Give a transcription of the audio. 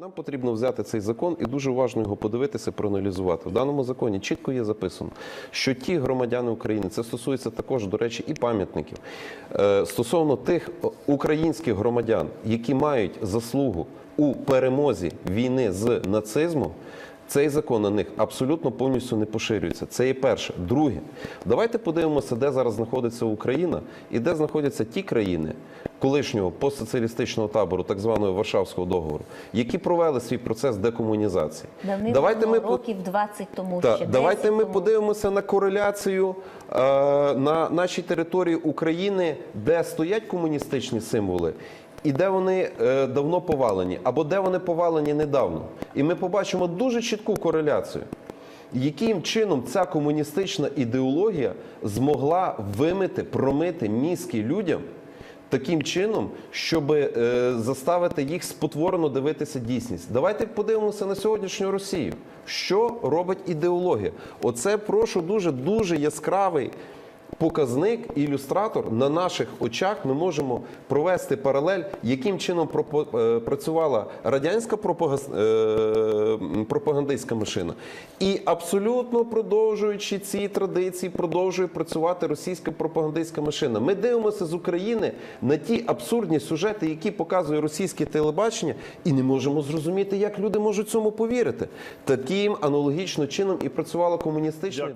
Нам потрібно взяти цей закон і дуже уважно його подивитися, проаналізувати. В даному законі чітко є записано, що ті громадяни України, це стосується також, до речі, і пам'ятників, е, стосовно тих українських громадян, які мають заслугу у перемозі війни з нацизмом. Цей закон на них абсолютно повністю не поширюється. Це є перше. Друге, давайте подивимося, де зараз знаходиться Україна і де знаходяться ті країни колишнього постсоціалістичного табору, так званого Варшавського договору, які провели свій процес декомунізації. Давним давайте ми років 20 тому та, ще давайте ми тому. подивимося на кореляцію е, на нашій території України, де стоять комуністичні символи. І де вони е, давно повалені, або де вони повалені недавно. І ми побачимо дуже чітку кореляцію, яким чином ця комуністична ідеологія змогла вимити, промити мізки людям таким чином, щоб е, заставити їх спотворено дивитися дійсність. Давайте подивимося на сьогоднішню Росію. Що робить ідеологія? Оце прошу дуже дуже яскравий. Показник, ілюстратор на наших очах ми можемо провести паралель, яким чином е, працювала радянська е, пропагандистська машина, і абсолютно продовжуючи ці традиції, продовжує працювати російська пропагандистська машина. Ми дивимося з України на ті абсурдні сюжети, які показує російське телебачення, і не можемо зрозуміти, як люди можуть цьому повірити. Таким аналогічно чином і працювала комуністична.